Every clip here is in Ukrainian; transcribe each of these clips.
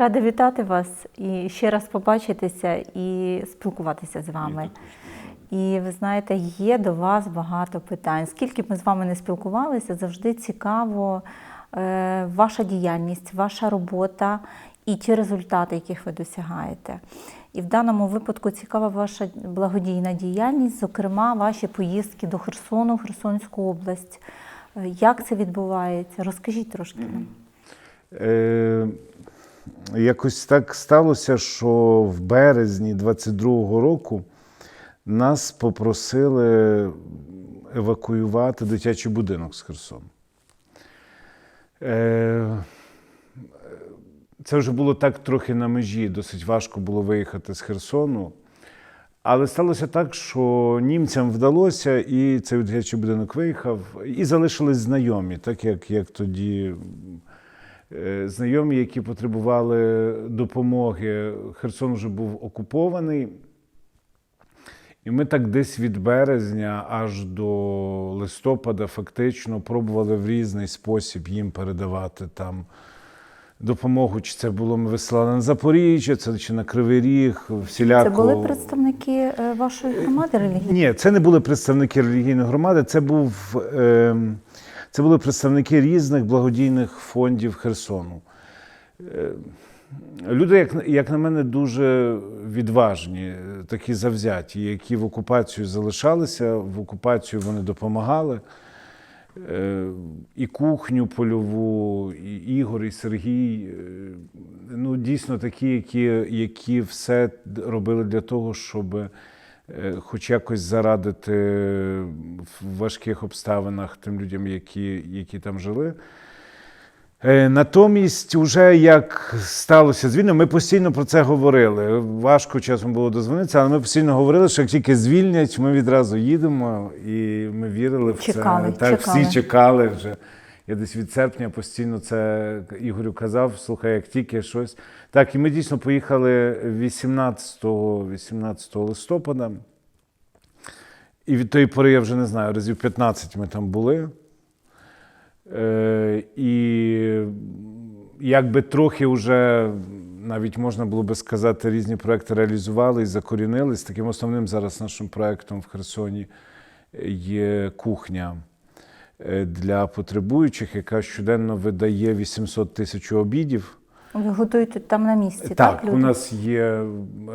Рада вітати вас і ще раз побачитися і спілкуватися з вами. І ви знаєте, є до вас багато питань. Скільки б ми з вами не спілкувалися, завжди цікаво е, ваша діяльність, ваша робота і ті результати, яких ви досягаєте. І в даному випадку цікава ваша благодійна діяльність, зокрема, ваші поїздки до Херсону, Херсонську область. Е, Як це відбувається? Розкажіть трошки нам. Е, якось так сталося, що в березні 22-го року нас попросили евакуювати дитячий будинок з Херсону. Е, це вже було так трохи на межі, досить важко було виїхати з Херсону. Але сталося так, що німцям вдалося, і цей дитячий будинок виїхав, і залишились знайомі, так як, як тоді знайомі, які потребували допомоги. Херсон вже був окупований. І ми так десь від березня аж до листопада фактично пробували в різний спосіб їм передавати там допомогу. Чи це було ми висилали на Запоріжжя, це чи на Кривий Ріг, всіляко. Це були представники е, вашої громади релігійної? Ні, це не були представники релігійної громади, це був е, це були представники різних благодійних фондів Херсону. Е, Люди, як, як на мене, дуже відважні, е, такі завзяті, які в окупацію залишалися, в окупацію вони допомагали. Е, І кухню польову, і Ігор, і Сергій. Ну, дійсно такі, які, які все робили для того, щоб хоч якось зарадити в важких обставинах тим людям, які, які там жили. Е, Натомість, уже як сталося з війною, ми постійно про це говорили. Важко часом було дозвонитися, але ми постійно говорили, що як тільки звільнять, ми відразу їдемо, і ми вірили в Чекали, це. Так, чекали. всі чекали вже. Я десь від серпня постійно це Ігорю казав, слухай, як тільки щось. Так, і ми дійсно поїхали 18, 18 листопада. І від тої пори я вже не знаю, разів 15 ми там були. Е, і якби трохи вже навіть можна було би сказати, різні проекти реалізували і закорінились. Таким основним зараз нашим проектом в Херсоні є кухня для потребуючих, яка щоденно видає 800 тисяч обідів. Ви готуєте там на місці, так? Так, люди? у нас є е,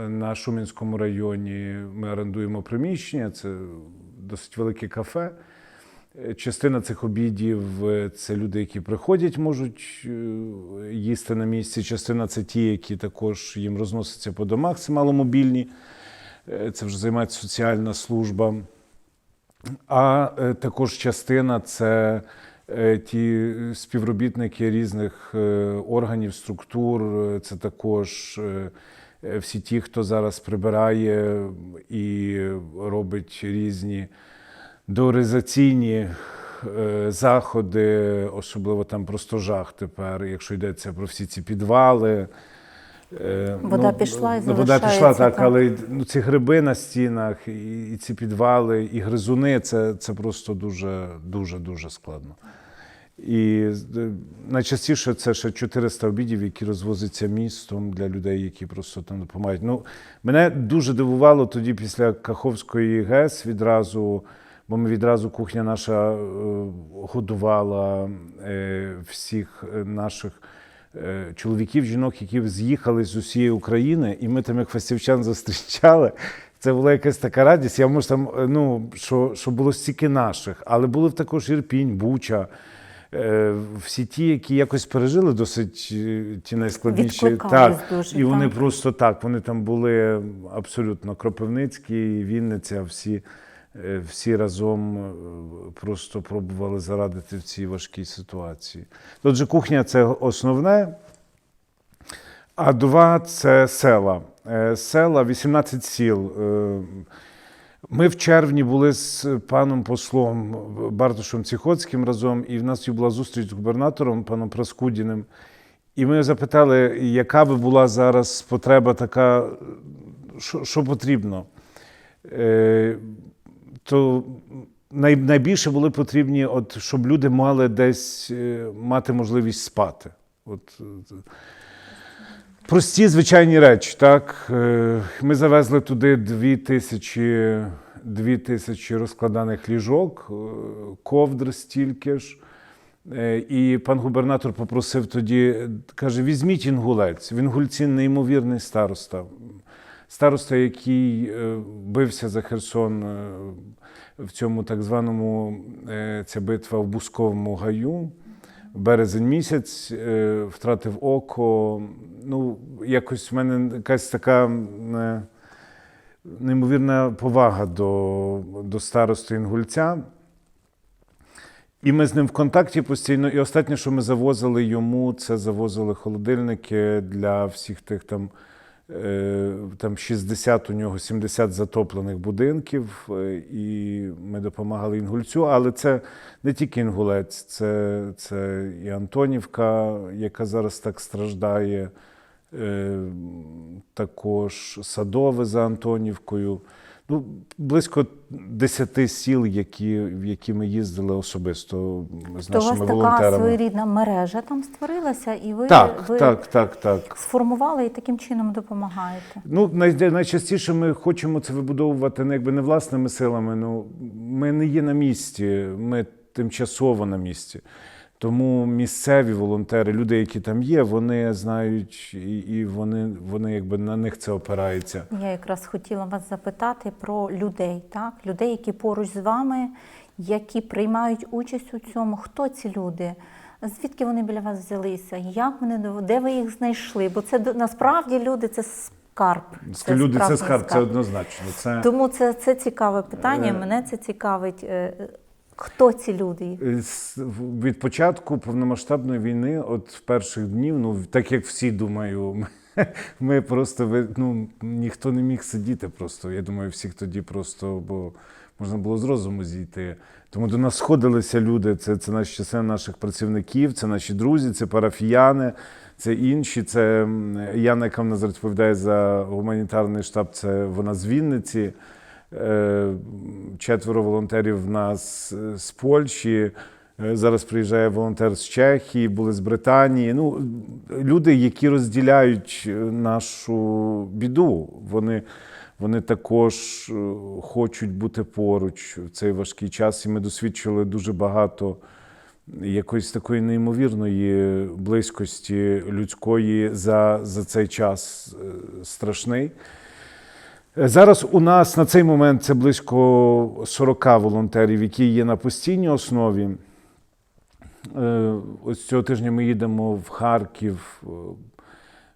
на Шумінському районі. Ми орендуємо приміщення, це досить велике кафе. Е, Частина цих обідів е, це люди, які приходять, можуть е, їсти на місці. Частина це ті, які також їм розносяться по домах, це маломобільні. Е, Це вже займається соціальна служба. А е, також частина це е, ті співробітники різних е, органів, структур. Це також всі ті, хто зараз прибирає і робить різні дооризаційні заходи, особливо там просто жах тепер, якщо йдеться про всі ці підвали. Е, Вода пішла і ну, Вода пішла, так, але ну, ці гриби на стінах, і, і ці підвали, і гризуни це, це просто дуже, дуже, дуже складно. І найчастіше це ще 400 обідів, які розвозяться містом для людей, які просто там допомагають. Ну, мене дуже дивувало тоді після Каховської ГЕС відразу, бо ми відразу кухня наша е, годувала е, всіх наших чоловіків, жінок, які з'їхали з усієї України, і ми там як фастівчан зустрічали. Це була якась така радість. Я можу там, е, ну, що, що було стільки наших, але були також Ірпінь, Буча. е, Всі ті, які якось пережили досить е, ті найскладніші. Відкликались Так, дуже, і вони так. просто так, вони там були абсолютно Кропивницький, Вінниця, всі, е, всі разом е, просто пробували зарадити в цій важкій ситуації. Отже, кухня це основне. А два це села. Е, Села, 18 сіл. Е, Ми в червні були з паном послом Бартошем Ціхоцьким разом, і в нас була зустріч з губернатором, паном Праскудіним. І ми запитали, яка би була зараз потреба така, що, що потрібно. То най, найбільше були потрібні, от, щоб люди мали десь е, мати можливість спати. От, Прості звичайні речі, так. Е, Ми завезли туди дві тисячі, дві тисячі розкладаних ліжок, е, ковдр стільки ж. І пан губернатор попросив тоді, каже: візьміть інгулець. В Інгульці неймовірний староста. Староста, який е, бився за Херсон е, в цьому так званому е, ця битва в Бусковому гаю. Березень місяць втратив око. Ну, якось в мене якась така неймовірна повага до, до старости Інгульця. І ми з ним в контакті постійно. І останнє, що ми завозили йому, це завозили холодильники для всіх тих там, там 60 у нього 70 затоплених будинків. е, І ми допомагали інгульцю. Але це не тільки інгулець, це, це і Антонівка, яка зараз так страждає. е, Також садове за Антонівкою. Ну, близько 10 сіл, які, в які ми їздили особисто з То у вас нашими така своєрідна мережа там створилася, і ви, Так, ви так, так, так. сформували і таким чином допомагаєте. Ну, най- найчастіше ми хочемо це вибудовувати не якби не власними силами. Ну, ми не є на місці, ми тимчасово на місці. Тому місцеві волонтери, люди, які там є, вони знають і, і вони, вони якби на них це опирається. Я якраз хотіла вас запитати про людей, так? Людей, які поруч з вами, які приймають участь у цьому. Хто ці люди? Звідки вони біля вас взялися? Як вони де ви їх знайшли? Бо це насправді люди це скарб. люди це справжній скарб, це однозначно. Це... Тому це, це цікаве питання. Е. Мене це цікавить. Е, е, Хто ці люди? Від початку повномасштабної війни, от в перших днів, ну так як всі думаю, ми, просто ну, ніхто не міг сидіти просто. Я думаю, всіх тоді просто, бо можна було з розуму зійти. Тому до нас сходилися люди. Це, це наші часи наших працівників, це наші друзі, це парафіяни, це інші. Це Яна, яка в нас відповідає за гуманітарний штаб, це вона з Вінниці. Е, Четверо волонтерів в нас е, з Польщі. Е, Зараз приїжджає волонтер з Чехії, були з Британії. Ну, люди, які розділяють нашу біду. Вони, вони також хочуть бути поруч в цей важкий час. І ми досвідчили дуже багато якоїсь такої неймовірної близькості людської за, за цей час страшний. Е, Зараз у нас на цей момент це близько 40 волонтерів, які є на постійній основі. Е, Ось цього тижня ми їдемо в Харків. Е,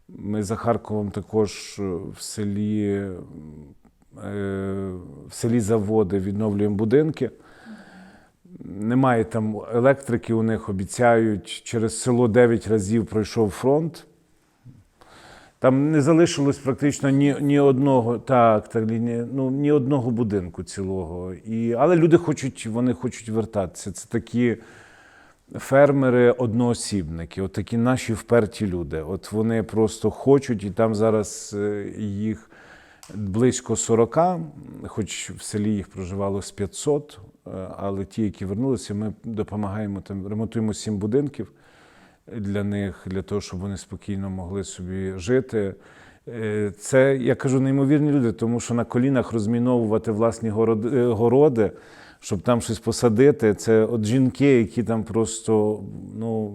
Ми за Харковом також в селі, в селі заводи відновлюємо будинки. Немає там електрики, у них обіцяють. Через село 9 разів пройшов фронт. Там не залишилось практично ні, ні одного, так, так ну, ні одного будинку цілого. І, але люди хочуть, вони хочуть вертатися. Це такі фермери, одноосібники, от такі наші вперті люди. От вони просто хочуть, і там зараз е, їх близько 40, хоч в селі їх проживало з 500, е, але ті, які вернулися, ми допомагаємо там, ремонтуємо сім будинків для них, для того, щоб вони спокійно могли собі жити. Е, Це, я кажу, неймовірні люди, тому що на колінах розміновувати власні городи, е, щоб там щось посадити. Це от жінки, які там просто ну,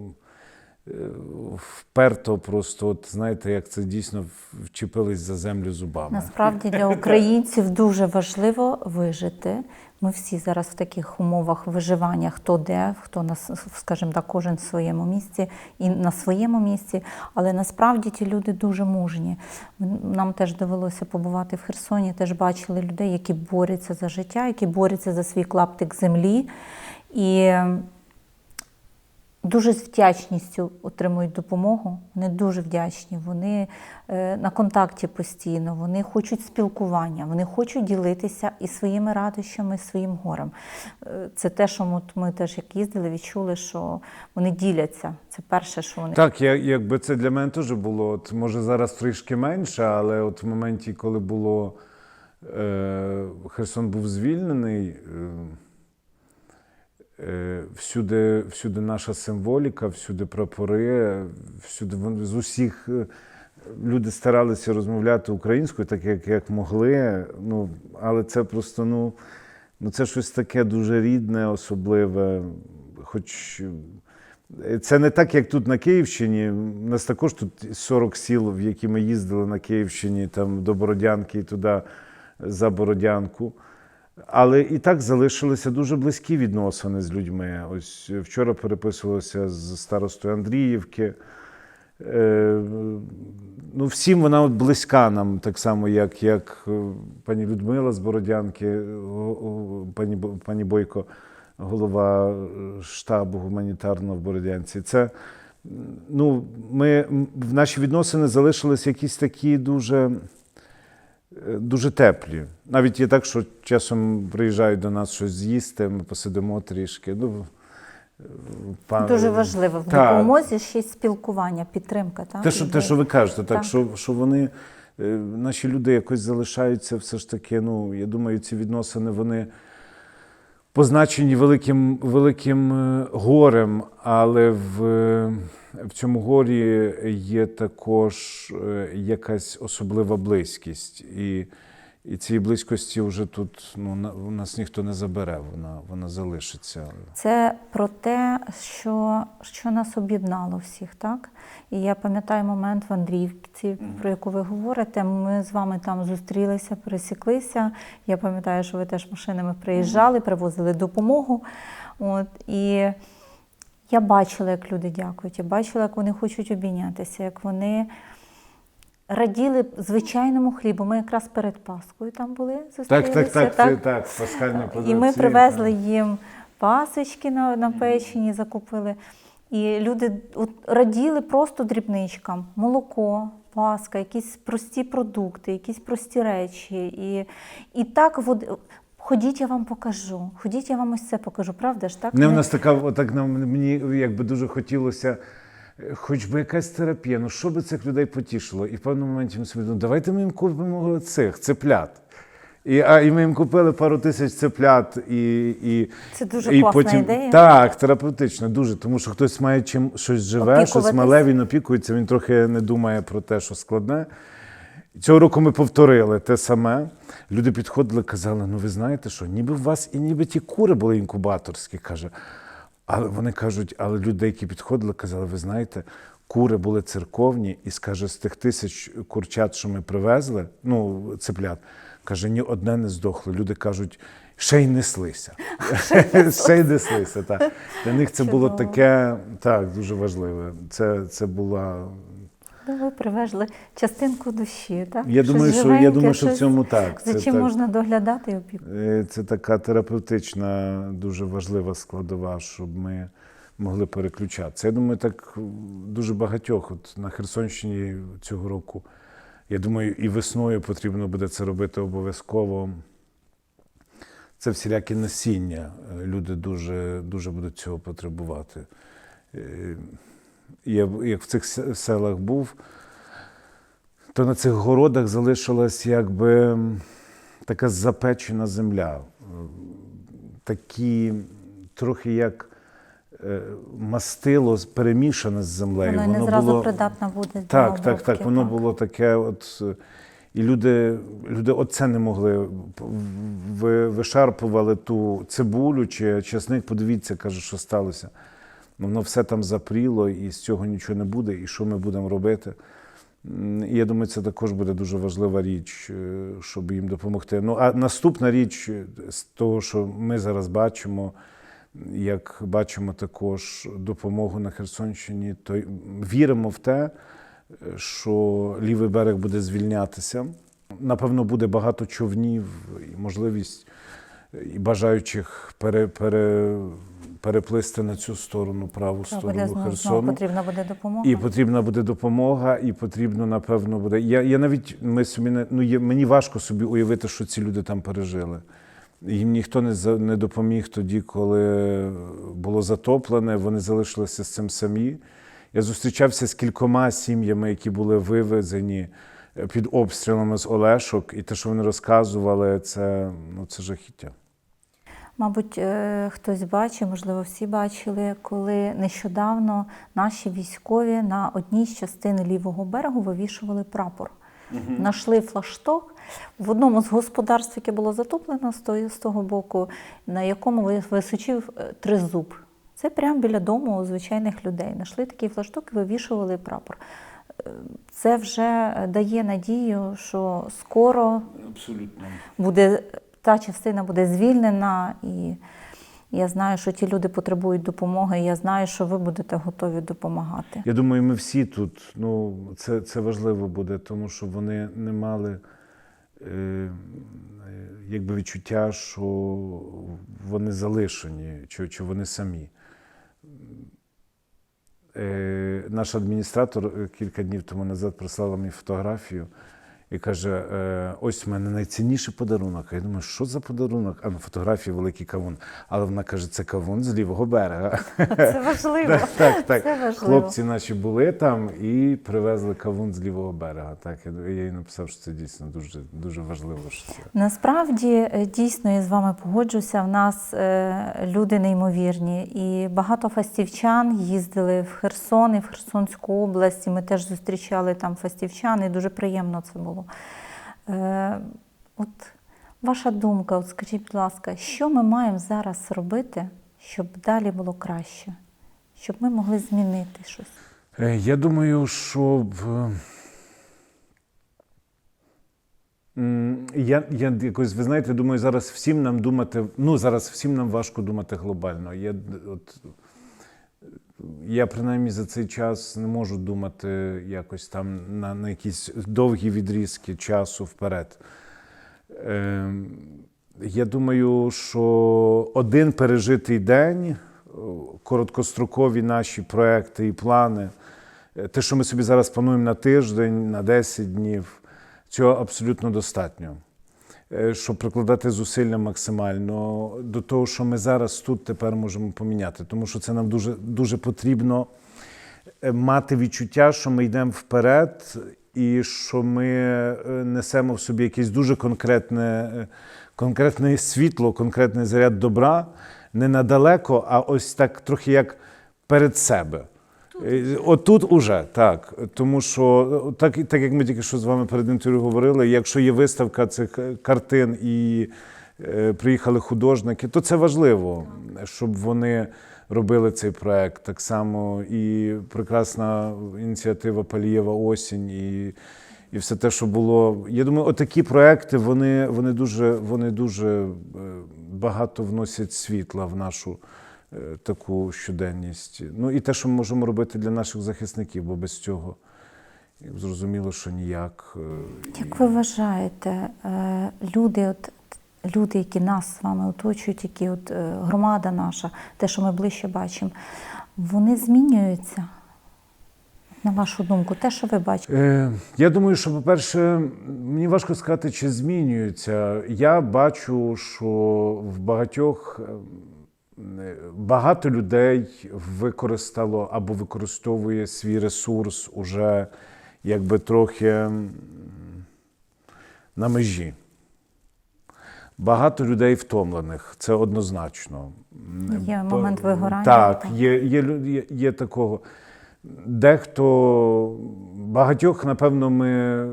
е, вперто, просто, от, знаєте, як це дійсно вчепились за землю зубами. Насправді для українців дуже важливо вижити. Ми всі зараз в таких умовах виживання, хто де, хто на скажімо так, кожен в своєму місці і на своєму місці. Але насправді ті люди дуже мужні. Нам теж довелося побувати в Херсоні, теж бачили людей, які борються за життя, які борються за свій клаптик землі. І дуже з вдячністю отримують допомогу. Вони дуже вдячні. Вони е, на контакті постійно, вони хочуть спілкування, вони хочуть ділитися і своїми радощами, і своїм горем. Е, Це те, що ми, теж як їздили, відчули, що вони діляться. Це перше, що вони Так, я, якби це для мене теж було. От, може зараз трішки менше, але от в моменті, коли було е, Херсон був звільнений, е, всюди, всюди наша символіка, всюди прапори, всюди вон- з усіх. е, люди старалися розмовляти українською, так як, як могли. Ну, але це просто ну, ну, це щось таке дуже рідне, особливе. Хоч е, це не так, як тут на Київщині. У нас також тут 40 сіл, в які ми їздили на Київщині, там до Бородянки і туди за Бородянку. Але і так залишилися дуже близькі відносини з людьми. Ось вчора переписувалися з старостою Андріївки. Е, ну, всім вона от близька нам, так само, як, як е, пані Людмила з Бородянки, пані, пані Бойко, голова е, штабу гуманітарного в Бородянці. Це ну, ми, в наші відносини залишились якісь такі дуже, е, дуже теплі. Навіть є так, що часом приїжджають до нас щось з'їсти, ми посидимо трішки. Ну, е, пан- Дуже важливо в Так. допомозі ще й спілкування, підтримка. Так? Те, що, те, що ви кажете, так, Так. Що, що вони, е, наші люди якось залишаються все ж таки, ну, я думаю, ці відносини, вони позначені великим, великим е, горем, але в, е, в цьому горі є також е, якась особлива близькість. І, і цієї близькості вже тут ну, у нас ніхто не забере, вона, вона залишиться. Це про те, що, що нас об'єднало всіх, так? І я пам'ятаю момент в Андріївці, про яку ви говорите. Ми з вами там зустрілися, пересіклися. Я пам'ятаю, що ви теж машинами приїжджали, привозили допомогу. От, і я бачила, як люди дякують. Я бачила, як вони хочуть обійнятися, як вони раділи звичайному хлібу. Ми якраз перед Паскою там були, Так, зустрілися. так, так, це так, пасхальна І ми привезли їм пасочки на, на печені, закупили. І люди от, раділи просто дрібничкам: молоко, паска, якісь прості продукти, якісь прості речі. І, і так ходіть, я вам покажу. Ходіть, я вам ось це покажу. Правда ж так? Не в нас така, отак нам мені якби дуже хотілося, е, хоч би якась терапія, ну що би цих людей потішило? І в певному моменті ми собі думали, давайте ми їм купимо цих цеплят. І, а, і ми їм купили пару тисяч цеплят і. і Це дуже і класна потім, ідея. Так, терапевтично, дуже. Тому що хтось має чим щось живе, щось мале, він опікується, він трохи не думає про те, що складне. Цього року ми повторили те саме. Люди підходили, казали: ну ви знаєте що, ніби у вас і ніби ті кури були інкубаторські, каже. Але вони кажуть, але люди, які підходили, казали, ви знаєте, кури були церковні, і скаже, з тих тисяч курчат, що ми привезли, ну, цеплят, каже, ні одне не здохло. Люди кажуть, ще й неслися. Ще й неслися. Так. Для них це було таке, так, дуже важливе. Це, це була Ну, ви привезли частинку душі. Так? Я Щось думаю, що я живеньке, думаю, що в щось, цьому так. За чим так. можна доглядати і опікуватися. Е, Це така терапевтична, дуже важлива складова, щоб ми могли переключатися. Я думаю, так дуже багатьох от на Херсонщині цього року. Я думаю, і весною потрібно буде це робити обов'язково. Це всілякі насіння. Е, Люди дуже, дуже будуть цього потребувати. Е, Я як в цих селах був, то на цих городах залишилась якби така запечена земля. Е, Такі трохи як е, мастило перемішане з землею. Воно не зразу придатна буде Так, так, обробки, так. Воно було таке, от. е, І люди, люди оце не могли. Ви, вишарпували ту цибулю чи часник, подивіться, каже, що сталося. Воно все там запріло, і з цього нічого не буде, і що ми будемо робити. Я думаю, це також буде дуже важлива річ, е, щоб їм допомогти. Ну, а наступна річ е, з того, що ми зараз бачимо, як бачимо також допомогу на Херсонщині, то віримо в те, е, що лівий берег буде звільнятися. Напевно, буде багато човнів і можливість і бажаючих пере, пере, переплисти на цю сторону, праву Так, буде сторону знову, знову Херсону. потрібна буде допомога. І потрібна буде допомога, і потрібно, напевно, буде. Я, я навіть ми собі не ну є, мені важко собі уявити, що ці люди там пережили. Їм ніхто не не допоміг тоді, коли було затоплене. Вони залишилися з цим самі. Я зустрічався з кількома сім'ями, які були вивезені е, під обстрілами з Олешок, і те, що вони розказували, це, ну, це жахіття. Мабуть, е, хтось бачив, можливо, всі бачили, коли нещодавно наші військові на одній з частин лівого берегу вивішували прапор. Нашли флашток в одному з господарств, яке було затоплено з того, боку, на якому ви- височив е, тризуб. Це прямо біля дому у звичайних людей. Нашли такий флашток і вивішували прапор. Е, Це вже дає надію, що скоро Абсолютно. буде та частина буде звільнена, і я знаю, що ті люди потребують допомоги. і Я знаю, що ви будете готові допомагати. Я думаю, ми всі тут, ну, це, це важливо буде, тому що вони не мали е, якби відчуття, що вони залишені, чи, чи вони самі. Е, наш адміністратор е, кілька днів тому назад прислала мені фотографію і каже: е, ось в мене найцінніший подарунок. Я думаю, що за подарунок? А на фотографії великий кавун. Але вона каже, це кавун з лівого берега. Це важливо. Так, так, так. Це важливо. Хлопці наші були там і привезли кавун з лівого берега. Так, я, я їй написав, що це дійсно дуже, дуже важливо. Що це. Насправді е, дійсно я з вами погоджуся. В нас е, люди неймовірні, і багато фастівчан їздили в Херсон і в Херсонську область. і Ми теж зустрічали там фастівчан, і дуже приємно це було. Е, от ваша думка, от скажіть, будь ласка, що ми маємо зараз робити, щоб далі було краще, щоб ми могли змінити щось? Е, Я думаю, що я, я якось, ви знаєте, думаю, зараз всім нам думати, ну зараз всім нам важко думати глобально. Я, от, я принаймні за цей час не можу думати якось там на, на якісь довгі відрізки часу вперед. Ем, я думаю, що один пережитий день, короткострокові наші проекти і плани, е, те, що ми собі зараз плануємо на тиждень, на 10 днів, цього абсолютно достатньо. Е, Щоб прикладати зусилля максимально до того, що ми зараз тут тепер можемо поміняти. Тому що це нам дуже, дуже потрібно е, мати відчуття, що ми йдемо вперед, і що ми е, несемо в собі якесь дуже конкретне, конкретне світло, конкретний заряд добра, не надалеко, а ось так трохи як перед себе. Е, Отут уже так. Тому що так, так як ми тільки що з вами перед інтерв'ю говорили, якщо є виставка цих е, картин і е, приїхали художники, то це важливо, щоб вони робили цей проект. Так само і прекрасна ініціатива Палієва осінь, і, і все те, що було. Я думаю, отакі проекти вони, вони дуже, вони дуже е, багато вносять світла в нашу таку щоденність. Ну і те, що ми можемо робити для наших захисників, бо без цього зрозуміло, що ніяк. е, Як ви вважаєте, е, люди, от, люди, які нас з вами оточують, які от е, громада наша, те, що ми ближче бачимо, вони змінюються? На вашу думку, те, що ви бачите? Е, я думаю, що, по-перше, мені важко сказати, чи змінюється. Я бачу, що в багатьох е, багато людей використало або використовує свій ресурс уже якби трохи на межі. Багато людей втомлених, це однозначно. Є момент вигорання, Так. Є, є, є, є такого. Дехто багатьох, напевно, ми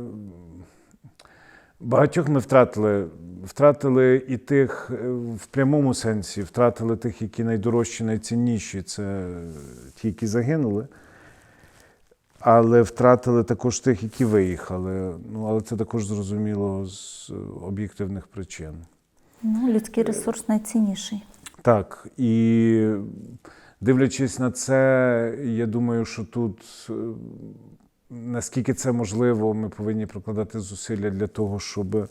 багатьох ми втратили. Втратили і тих е, в прямому сенсі, втратили тих, які найдорожчі, найцінніші. Це ті, які загинули. Але втратили також тих, які виїхали. Ну, але це також зрозуміло з об'єктивних причин. Ну, людський ресурс найцінніший. Так, і дивлячись на це, я думаю, що тут е, наскільки це можливо, ми повинні прикладати зусилля для того, щоб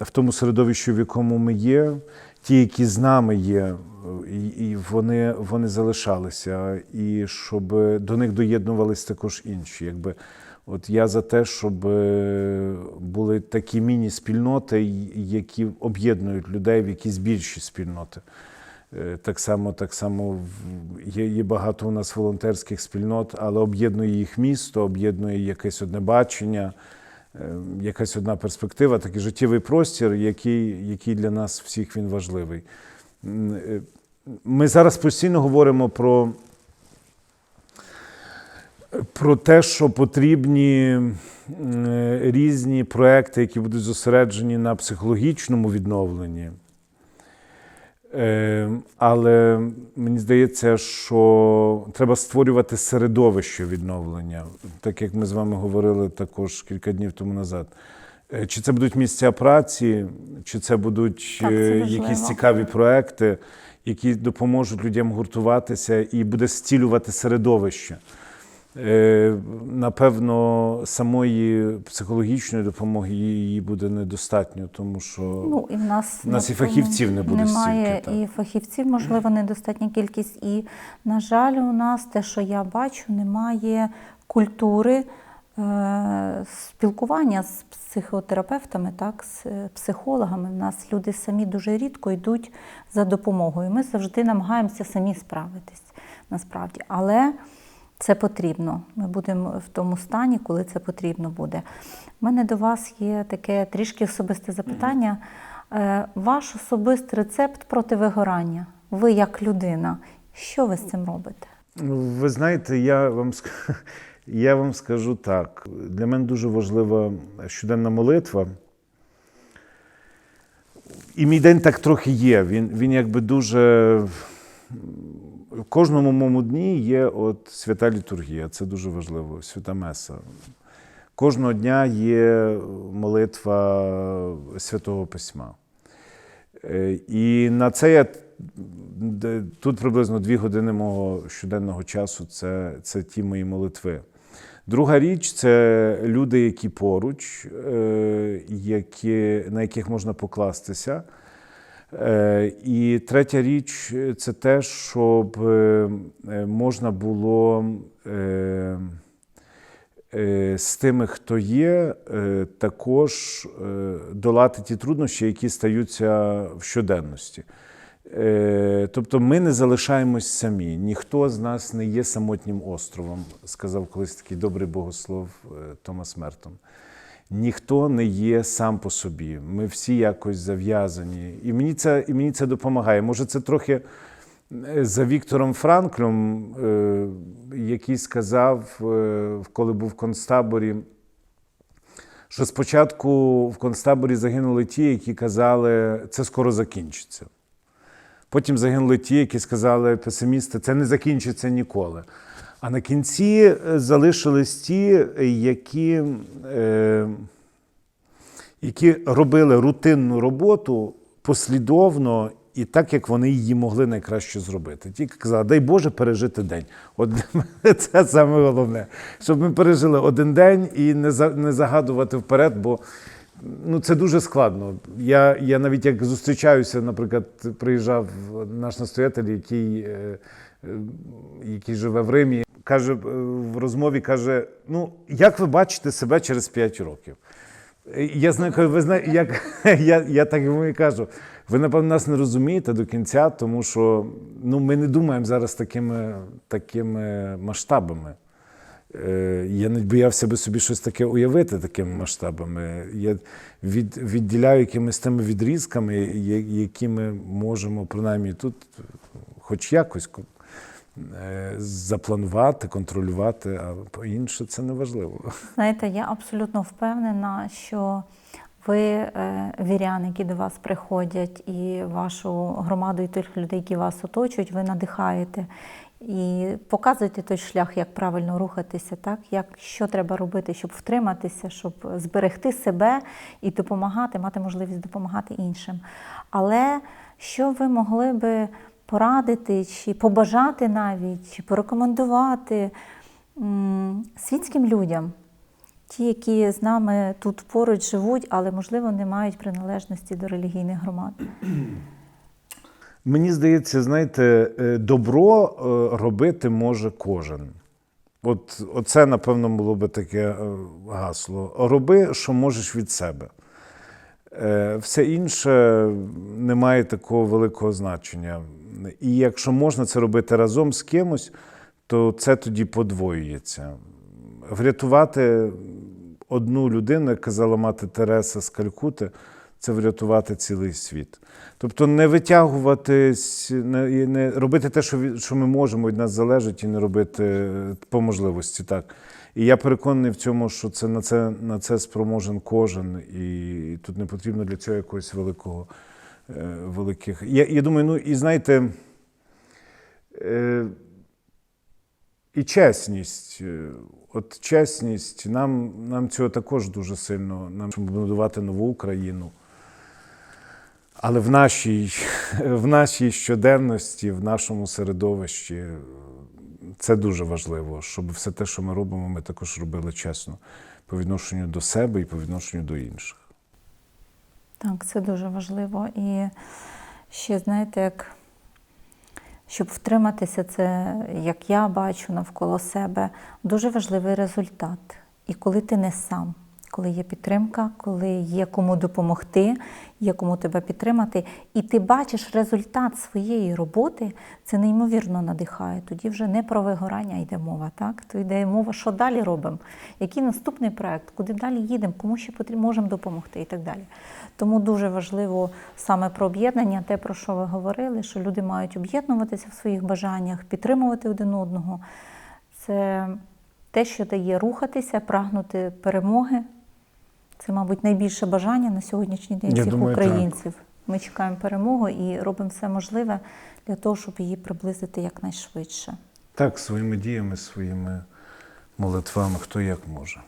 в тому середовищі, в якому ми є, ті, які з нами є, е, і, вони, вони залишалися, і щоб до них доєднувались також інші. Якби, от я за те, щоб е, були такі міні-спільноти, які об'єднують людей в якісь більші спільноти. Е, Так само, так само є, є багато у нас волонтерських спільнот, але об'єднує їх місто, об'єднує якесь одне бачення. Е, якась одна перспектива, такий життєвий простір, який, який для нас всіх він важливий. Е, Ми зараз постійно говоримо про, про те, що потрібні е, різні проекти, які будуть зосереджені на психологічному відновленні. Е, Але мені здається, що треба створювати середовище відновлення, так як ми з вами говорили також кілька днів тому назад. Е, Чи це будуть місця праці, чи це будуть Так, це е, якісь цікаві проекти, які допоможуть людям гуртуватися і буде стілювати середовище. Е, Напевно, самої психологічної допомоги її буде недостатньо, тому що Ну, і в нас, У нас і фахівців не буде Немає стільки, так. і фахівців, можливо, недостатня кількість. І, на жаль, у нас те, що я бачу, немає культури е, спілкування з психотерапевтами, так, з е, психологами. У нас люди самі дуже рідко йдуть за допомогою. Ми завжди намагаємося самі справитись насправді. Але це потрібно. Ми будемо в тому стані, коли це потрібно буде. У мене до вас є таке трішки особисте запитання. Е, Ваш особистий рецепт проти вигорання. Ви як людина, що ви з цим робите? Ну, Ви знаєте, я вам, я вам скажу так. Для мене дуже важлива щоденна молитва. І мій день так трохи є. Він, він якби дуже. В кожному моєму дні є от свята літургія, це дуже важливо, свята Меса. Кожного дня є молитва Святого Письма. Е, І на це я тут приблизно дві години мого щоденного часу це, це ті мої молитви. Друга річ це люди, які поруч, е, які, на яких можна покластися. Е, І третя річ це те, щоб е, е, можна було е, е, з тими, хто є, е, також е, долати ті труднощі, які стаються в щоденності. Е, Тобто ми не залишаємось самі. Ніхто з нас не є самотнім островом, сказав колись такий добрий богослов е, Томас Мертон. Ніхто не є сам по собі. Ми всі якось зав'язані. І мені це, і мені це допомагає. Може, це трохи е, за Віктором Франклем, е, який сказав, е, коли був в концтаборі, що спочатку в концтаборі загинули ті, які казали, це скоро закінчиться. Потім загинули ті, які сказали песимісти, це не закінчиться ніколи. А на кінці е, залишились ті, які, е, які робили рутинну роботу послідовно і так, як вони її могли найкраще зробити. Ті які казали, дай Боже пережити день. От для мене це саме головне, щоб ми пережили один день і не, за, не загадувати вперед, бо Ну, це дуже складно. Я, я навіть як зустрічаюся, наприклад, приїжджав наш настоятель, який, е, е, який живе в Римі, каже е, в розмові, каже: ну, як ви бачите себе через 5 років? Я знаю, ви знаєте, як я, я так йому і кажу. Ви, напевно, нас не розумієте до кінця, тому що ну, ми не думаємо зараз такими, такими масштабами. Е, Я не боявся би собі щось таке уявити такими масштабами. Я від, відділяю якимись тими відрізками, які ми можемо принаймні тут хоч якось ко- запланувати, контролювати, а по-інше це не важливо. Знаєте, я абсолютно впевнена, що ви е, віряни, які до вас приходять, і вашу громаду, і тих людей, які вас оточують, ви надихаєте і показуєте той шлях, як правильно рухатися, так як що треба робити, щоб втриматися, щоб зберегти себе і допомагати, мати можливість допомагати іншим. Але що ви могли би порадити, чи побажати навіть, чи порекомендувати світським людям? Ті, які з нами тут поруч живуть, але, можливо, не мають приналежності до релігійних громад. Мені здається, знаєте, е, добро е, робити може кожен. От, оце, напевно, було би таке е, гасло. Роби, що можеш від себе. Е, Все інше не має такого великого значення. І якщо можна це робити разом з кимось, то це тоді подвоюється. Врятувати одну людину, як казала мати Тереса з Калькути, це врятувати цілий світ. Тобто не витягуватись, і не робити те, що, що ми можемо, від нас залежить, і не робити е, по можливості. Так. І я переконаний в цьому, що це на це, на це спроможен кожен, і тут не потрібно для цього якогось великого. е, Великих. Я, я думаю, ну і знаєте, е, і чесність. Е, От чесність, нам, нам цього також дуже сильно, нам будувати нову Україну. Але в нашій, в нашій щоденності, в нашому середовищі це дуже важливо, щоб все те, що ми робимо, ми також робили чесно по відношенню до себе і по відношенню до інших. Так, це дуже важливо. І ще, знаєте, як щоб втриматися, це, як я бачу навколо себе, дуже важливий результат. І коли ти не сам, коли є підтримка, коли є кому допомогти, є кому тебе підтримати, і ти бачиш результат своєї роботи, це неймовірно надихає. Тоді вже не про вигорання йде мова, так? То йде мова, що далі робимо, який наступний проект, куди далі їдемо, кому ще потрібно можемо допомогти і так далі. Тому дуже важливо саме про об'єднання, те, про що ви говорили, що люди мають об'єднуватися в своїх бажаннях, підтримувати один одного. Це те, що дає рухатися, прагнути перемоги. Це, мабуть, найбільше бажання на сьогоднішній день Я всіх думаю, українців. Так. Ми чекаємо перемоги і робимо все можливе для того, щоб її приблизити якнайшвидше. Так, своїми діями, своїми молитвами, хто як може.